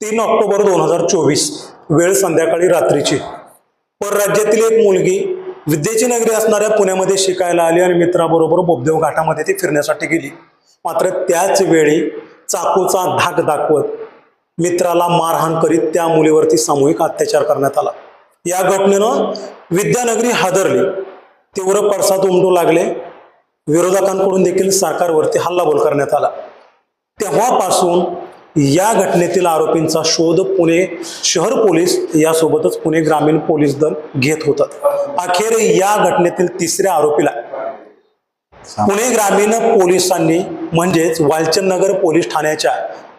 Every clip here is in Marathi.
तीन ऑक्टोबर दोन हजार चोवीस वेळ संध्याकाळी रात्रीची. परराज्यातील एक मुलगी विद्येची नगरी असणाऱ्या पुण्यामध्ये शिकायला आली आणि मित्राबरोबर बोबदेव घाटामध्ये ती फिरण्यासाठी गेली. मात्र त्याच वेळी चाकूचा धाक दाखवत मित्राला मारहाण करीत त्या मुलीवरती सामूहिक अत्याचार करण्यात आला. या घटनेनं विद्यानगरी हादरली. तीव्र पडसाद उमटू लागले. विरोधकांकडून देखील सरकारवरती हल्लाबोल करण्यात आला. तेव्हापासून या घटनेतील आरोपींचा शोध पुणे शहर पोलीस यासोबतच पुणे ग्रामीण पोलीस दल घेत होतात अखेर या घटनेतील तिसऱ्या आरोपीला पुणे ग्रामीण पोलिसांनी म्हणजेच वालचंदनगर पोलीस ठाण्याच्या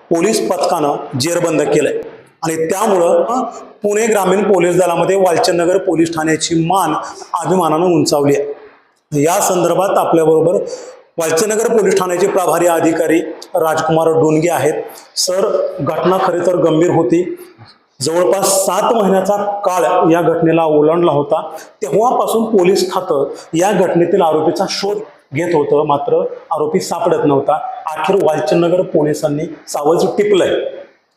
पोलीस पथकानं जेरबंद केलंय. आणि त्यामुळं पुणे ग्रामीण पोलीस दलामध्ये वालचंदनगर पोलीस ठाण्याची मान अभिमानानं उंचावली आहे. या संदर्भात आपल्याबरोबर वालचनगर पोलीस ठाण्याचे प्रभारी अधिकारी राजकुमार डोनगे आहेत. सर घटना खरे तर गंभीर होती. जवळपास सात महिन्याचा काळ या घटनेला ओलांडला होता. तेव्हापासून पोलीस खातं या घटनेतील आरोपीचा शोध घेत होतं. मात्र आरोपी सापडत नव्हता. अखेर वालचनगर पोलिसांनी सावज टिपलंय.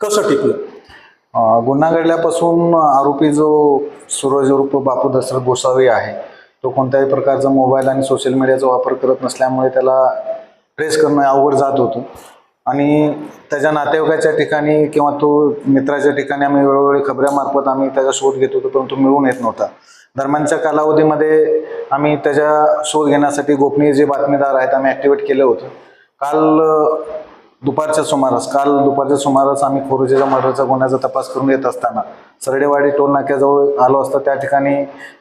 कसं टिपलं? गुन्हा घडल्यापासून आरोपी जो सूरज उर्फ बापू दसरथ गोसावी आहे तो कोणत्याही प्रकारचा मोबाईल आणि सोशल मीडियाचा वापर करत नसल्यामुळे त्याला ट्रेस करणं अवघड जात होतं. आणि त्याच्या नातेवाईकाच्या ठिकाणी किंवा तो मित्राच्या ठिकाणी आम्ही वेळोवेळी खबऱ्यामार्फत आम्ही त्याचा शोध घेत होतो परंतु मिळून येत नव्हता. दरम्यानच्या कालावधीमध्ये आम्ही त्याच्या शोध घेण्यासाठी गोपनीय जे बातमीदार आहेत आम्ही ॲक्टिवेट केलं होतं. काल दुपारच्या सुमारास काल दुपारच्या सुमारास आम्ही खोरुजेच्या मर्डरचा गुन्ह्याचा तपास करून येत असताना सरडेवाडी टोल नाक्याजवळ आलो असता. त्या ठिकाणी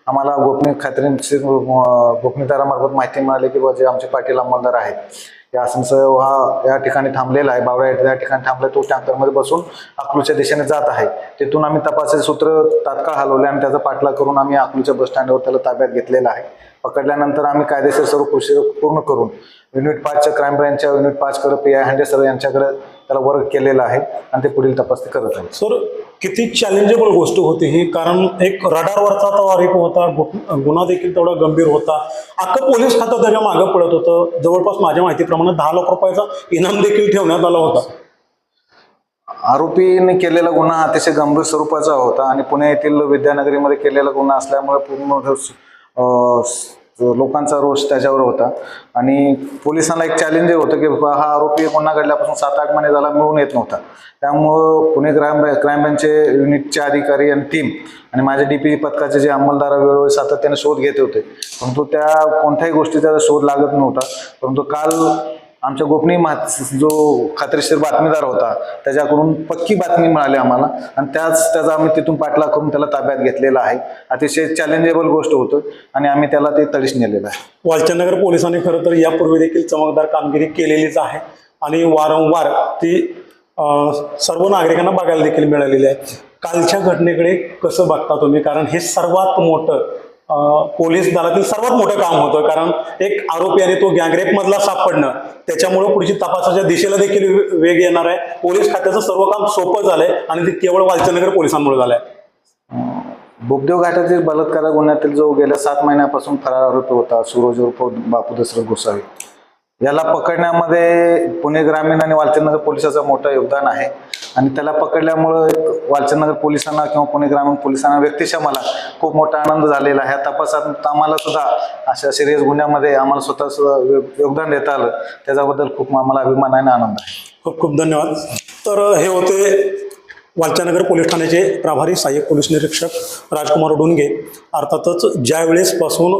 आम्हाला गोपनीय खात्रीशीर गोपनीयतारामार्फत माहिती मिळाली की बुवा जे आमचे पाटील अंमलदार आहेत या असंसह हा या ठिकाणी थांबलेला आहे. बावळा या ठिकाणी थांबला तो टँकरमध्ये बसून अकलूच्या दिशेने जात आहे. तिथून आम्ही तपासाचे सूत्र तात्काळ हलवले आणि त्याचा पाठलाग करून आम्ही अकलूच्या बस स्टँडवर त्याला ताब्यात घेतलेला आहे. पकडल्यानंतर आम्ही कायदेशीर सर्व कृषी पूर्ण करून युनिट पाचच्या क्राईम ब्रँचच्या युनिट पाचकडे पी आय हँडे सर यांच्याकडे त्याला वर्क केलेला आहे आणि ते पुढील तपासणी करत आहेत. सर किती चॅलेंजेबल गोष्ट होती ही. कारण एक रडारवरचा तो आरोप होता गु- गुन्हा देखील तेवढा गंभीर होता. अख्खं पोलीस खातं त्याच्या मागं पडत होतं. जवळपास माझ्या माहितीप्रमाणे दहा लाख रुपयाचा इनाम देखील ठेवण्यात आला होता. आरोपीने केलेला गुन्हा अतिशय गंभीर स्वरूपाचा होता आणि पुणे येथील विद्यानगरीमध्ये केलेला गुन्हा असल्यामुळे पूर्ण लोकांचा रोष त्याच्यावर होता. आणि पोलिसांना एक चॅलेंजही होतं की बाबा हा आरोपी गुन्हा घडल्यापासून सात आठ महिने झाला मिळून येत नव्हता. त्यामुळं पुणे क्राईम क्राईम ब्रँचचे युनिटचे अधिकारी आणि टीम आणि माझे डी पी पथकाचे जे अंमलदार वेळोवेळी सातत्याने शोध घेत होते. परंतु त्या कोणत्याही गोष्टीचा शोध लागत नव्हता. परंतु काल आमच्या गोपनीय मात जो खात्रीशीर बातमीदार होता त्याच्याकडून पक्की बातमी मिळाली आम्हाला. आणि त्याच त्याचा आम्ही तिथून पाठलाग करून त्याला ताब्यात घेतलेला आहे. अतिशय चॅलेंजेबल गोष्ट होतं आणि आम्ही त्याला ते तडीस नेलेलं आहे. वालचंदनगर पोलिसांनी खरं तर यापूर्वी देखील चमकदार कामगिरी केलेलीच आहे. आणि वारंवार ती सर्व नागरिकांना बघायला देखील मिळालेली आहे. कालच्या घटनेकडे कसं बघता तुम्ही? कारण हे सर्वात मोठं पोलीस दलातील सर्वात मोठं काम होतं. कारण एक आरोपी आणि तो गँगरेपमधला सापडणं त्याच्यामुळं पुढची तपासाच्या दिशेला देखील वेग येणार आहे. पोलीस खात्याचं सर्व काम सोपं झालंय आणि ते केवळ वालचंदनगर पोलिसांमुळे झालंय. बोगदेव घाटातील बलात्कार गुन्ह्यातील जो गेल्या सात महिन्यापासून फरार आरोपी होता सुरोज उर्फ बापू दसरथ गोसावी. याला पकडण्यामध्ये पुणे ग्रामीण आणि वालचंदनगर पोलिसाचं मोठं योगदान आहे. आणि त्याला पकडल्यामुळं एक वालचंदनगर पोलिसांना किंवा पुणे ग्रामीण पोलिसांना व्यक्तिशः मला खूप मोठा आनंद झालेला आहे. ह्या तपासात आम्हाला सुद्धा अशा सिरियस गुन्ह्यामध्ये आम्हाला स्वतः सुद्धा योगदान देता आलं. त्याच्याबद्दल खूप आम्हाला अभिमान आहे आणि आनंद आहे. खूप खूप धन्यवाद. तर हे होते वालचानगर पोलीस ठाण्याचे प्रभारी सहाय्यक पोलीस निरीक्षक राजकुमार डोनगे. अर्थातच ज्या वेळेसपासून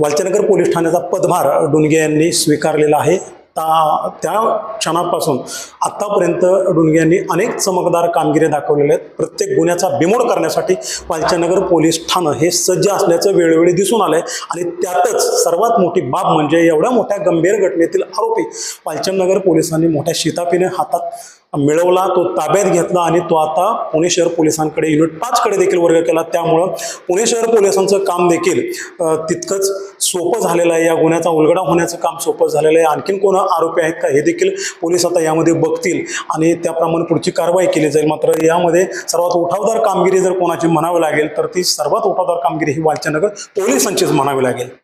वालचानगर पोलीस ठाण्याचा पदभार डोनगे यांनी स्वीकारलेला आहे ता त्या क्षणापासून आत्तापर्यंत डोनगे यांनी अनेक चमकदार कामगिरी दाखवलेल्या आहेत. प्रत्येक गुन्ह्याचा बिमोड करण्यासाठी पालच्यानगर पोलीस ठाणं हे सज्ज असल्याचं वेळोवेळी दिसून आलं आहे आणि त्यातच सर्वात मोठी बाब म्हणजे एवढ्या मोठ्या गंभीर घटनेतील आरोपी वालचंदनगर पोलिसांनी मोठ्या शिताफीने हातात मिळवला तो ताब्यात घेतला आणि तो आता पुणे शहर पोलिसांकडे युनिट पाचकडे देखील वर्ग केला. त्यामुळं पुणे शहर पोलिसांचं काम देखील तितकंच सोपं झालेलं आहे. या गुन्ह्याचा उलगडा होण्याचं काम सोपं झालेलं आहे. आणखीन कोण आरोपी आहेत का हे देखील पोलीस आता यामध्ये बघतील आणि त्याप्रमाणे पुढची कारवाई केली जाईल. मात्र यामध्ये सर्वात उठावदार कामगिरी जर कोणाची म्हणावी लागेल तर ती सर्वात उठावदार कामगिरी ही वालचनगर पोलिसांचीच म्हणावी लागेल.